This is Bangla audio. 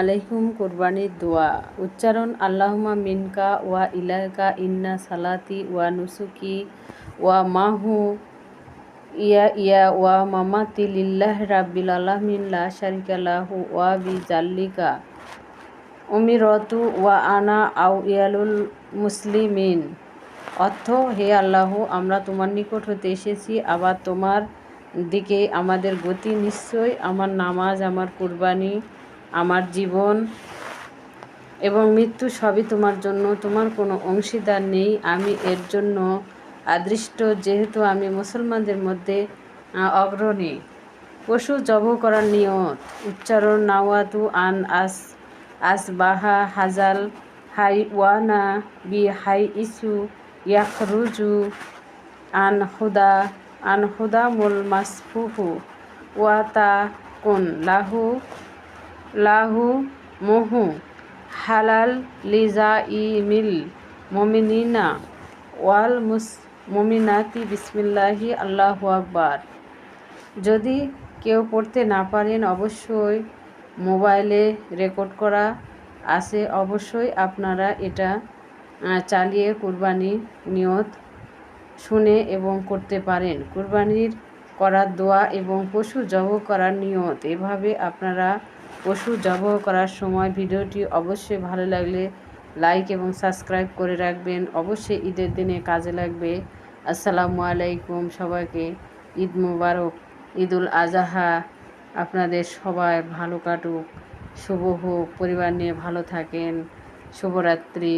আলাইকুম, কোরবানির দোয়া। উচ্চারণ আল্লাহমা মিনকা ওয়া ইলাকা ইন্না সালাতি ওয়া নুসুকি ওয়া মাহু ইয়া ইয়া ওয়া মামাতি লিল্লাহ রাব্বিল আলামিন, লা শারিকা লাহু ওয়া বি জাল্লিকা উমিরতু ওয়া আনা আউ ইয়ালুল মুসলিমিন। অর্থ, হে আল্লাহ, আমরা তোমার নিকট হতে এসেছি, আবার তোমার দিকে আমাদের গতি নিশ্চয় আমার নামাজ, আমার কুরবানি আমার জীবন এবং মৃত্যু সবই তোমার জন্য, তোমার কোনো অংশীদার নেই। আমি এর জন্য আদৃষ্ট, যেহেতু আমি মুসলমানদের মধ্যে অগ্রণী। পশু জব করার নিয়ত, উচ্চারণ নাওয়াতু আন আস আস বাহা হাজাল হাই ওয়ানা বি হাই ইসু ইয়াখরুজু আন হুদা আন হুদা মুল মাসফুহু ওয়াতা কুন লাহু লাহু মহু হালাল লিজা ই মিল ওয়াল মুস মমিনাতি বিসমিল্লাহি আল্লাহু আকবার। যদি কেউ পড়তে না পারেন, অবশ্যই মোবাইলে রেকর্ড করা আছে। অবশ্যই আপনারা এটা চালিয়ে কুরবানি নিয়ত শুনে এবং করতে পারেন। কুরবানির করার দোয়া এবং পশু জব করার নিয়ত, এভাবে আপনারা পশু ব্যবহার করার সময় ভিডিওটি অবশ্যই ভালো লাগলে লাইক এবং সাবস্ক্রাইব করে রাখবেন। অবশ্যই ঈদের দিনে কাজে লাগবে। আসসালামু আলাইকুম সবাইকে। ঈদ মুবারক, ঈদুল আজহা। আপনাদের সবাই ভালো কাটুক, শুভ হোক, পরিবার নিয়ে ভালো থাকেন। শুভরাত্রি।